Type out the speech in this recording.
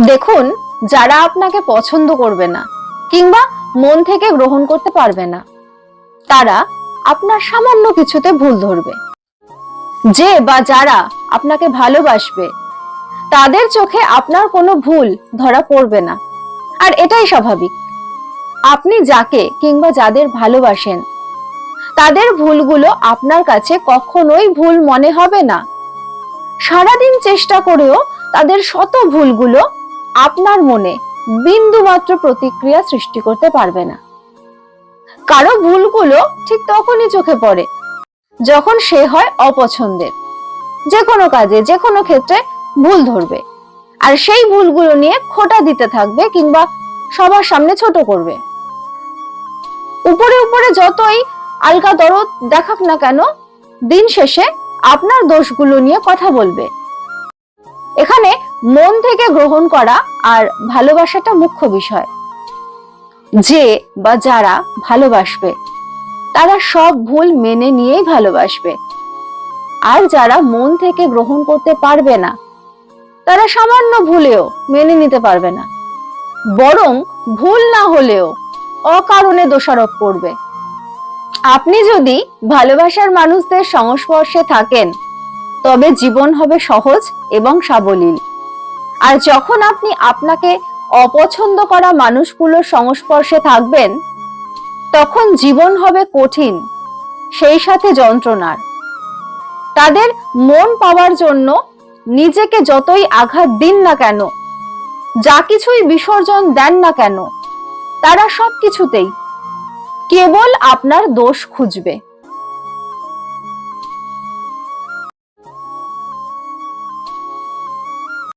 দেখুন, যারা আপনাকে পছন্দ করবে না, কিংবা মন থেকে গ্রহণ করতে পারবে না, তারা আপনার সামান্য কিছুতে ভুল ধরবে। যে বা যারা আপনাকে ভালোবাসবে, তাদের চোখে আপনার কোনো ভুল ধরা পড়বে না। আর এটাই স্বাভাবিক। আপনি যাকে কিংবা যাদের ভালোবাসেন, তাদের ভুলগুলো আপনার কাছে কখনোই ভুল মনে হবে না। সারাদিন চেষ্টা করেও তাদের শত ভুলগুলো আপনার মনে বিন্দু মাত্র প্রতিক্রিয়া সৃষ্টি করতে পারবে না। কারও ভুলগুলো ঠিক তখনই চোখে পড়ে, যখন সে হয় অপছন্দের। যে কোনো কাজে, যে কোনো ক্ষেত্রে ভুল ধরবে। আর সেই ভুলগুলো নিয়ে খোটা দিতে থাকবে কিংবা সবার সামনে ছোট করবে। উপরে উপরে যতই আলগা দরদ দেখাক না কেন, দিন শেষে আপনার দোষগুলো নিয়ে কথা বলবে। এখানে মন থেকে গ্রহণ করা আর ভালোবাসাটা মুখ্য বিষয়। যে বা যারা ভালোবাসবে, তারা সব ভুল মেনে নিয়েই ভালোবাসবে। আর যারা মন থেকে গ্রহণ করতে পারবে না, তারা সামান্য ভুলেও মেনে নিতে পারবে না। বরং ভুল না হলেও অকারণে দোষারোপ করবে। আপনি যদি ভালোবাসার মানুষদের সংস্পর্শে থাকেন, তবে জীবন হবে সহজ এবং সাবলীল। আর যখন আপনি আপনাকে অপছন্দ করা মানুষগুলোর সংস্পর্শে থাকবেন, তখন জীবন হবে কঠিন, সেই সাথে যন্ত্রণার। তাদের মন পাওয়ার জন্য নিজেকে যতই আঘাত দিন না কেন, যা কিছুই বিসর্জন দেন না কেন, তারা সব কিছুতেই কেবল আপনার দোষ খুঁজবে।